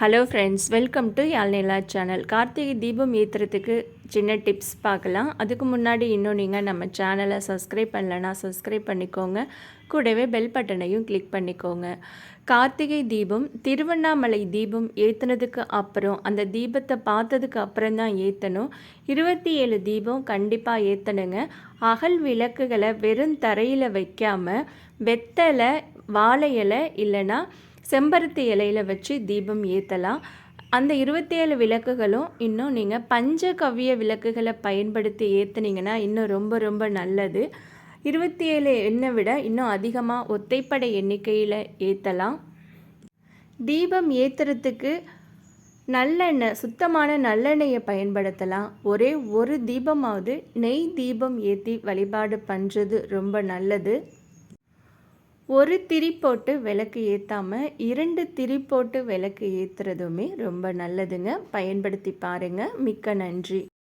Hello friends welcome to Yazhnila channel Karthigai Deepam ஏற்றுறதுக்கு சின்ன tips பார்க்கலாம். அதுக்கு முன்னாடி இன்னும் நீங்கள் நம்ம சேனலை சப்ஸ்கிரைப் பண்ணலன்னா சப்ஸ்கிரைப் பண்ணிக்கோங்க. கூடவே பெல் பட்டனையும் கிளிக் பண்ணிக்கோங்க. கார்த்திகை தீபம் திருவண்ணாமலை தீபம் ஏற்றுனதுக்கு அப்புறம் அந்த தீபத்தை பார்த்ததுக்கு அப்புறம் தான் ஏற்றணும் இருபத்தி ஏழு தீபம் கண்டிப்பாக ஏற்றணுங்க அகல் விளக்குகளை வெறும் தரையில் வைக்காமல் வெத்தலை வாழை இலை இல்லைன்னா செம்பருத்தி இலையில் வச்சு தீபம் ஏற்றலாம் அந்த இருபத்தி ஏழு விளக்குகளும் இன்னும் நீங்கள் பஞ்சகவ்ய விளக்குகளை பயன்படுத்தி ஏற்றுனீங்கன்னா இன்னும் ரொம்ப ரொம்ப நல்லது. இருபத்தி ஏழு எண்ணை விட இன்னும் அதிகமாக ஒத்தைப்படை எண்ணிக்கையில் ஏற்றலாம் தீபம் ஏற்றுறதுக்கு நல்லெண்ணெய் சுத்தமான நல்லெண்ணெயை பயன்படுத்தலாம். ஒரே ஒரு தீபமாவது நெய் தீபம் ஏற்றி வழிபாடு பண்ணுறது ரொம்ப நல்லது. ஒரு திரி போட்டு விளக்கு ஏற்றாமல் இரண்டு திரி போட்டு விளக்கு ஏற்றுறதுமே ரொம்ப நல்லதுங்க. பயன்படுத்தி பாருங்கள் மிக்க நன்றி.